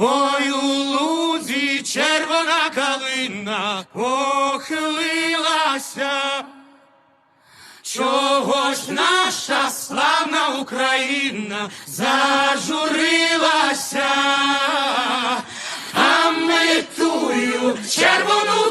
Ой, у лузі червона калина охилилася. Чогось наша славна Україна зажурилася, а ми тую червону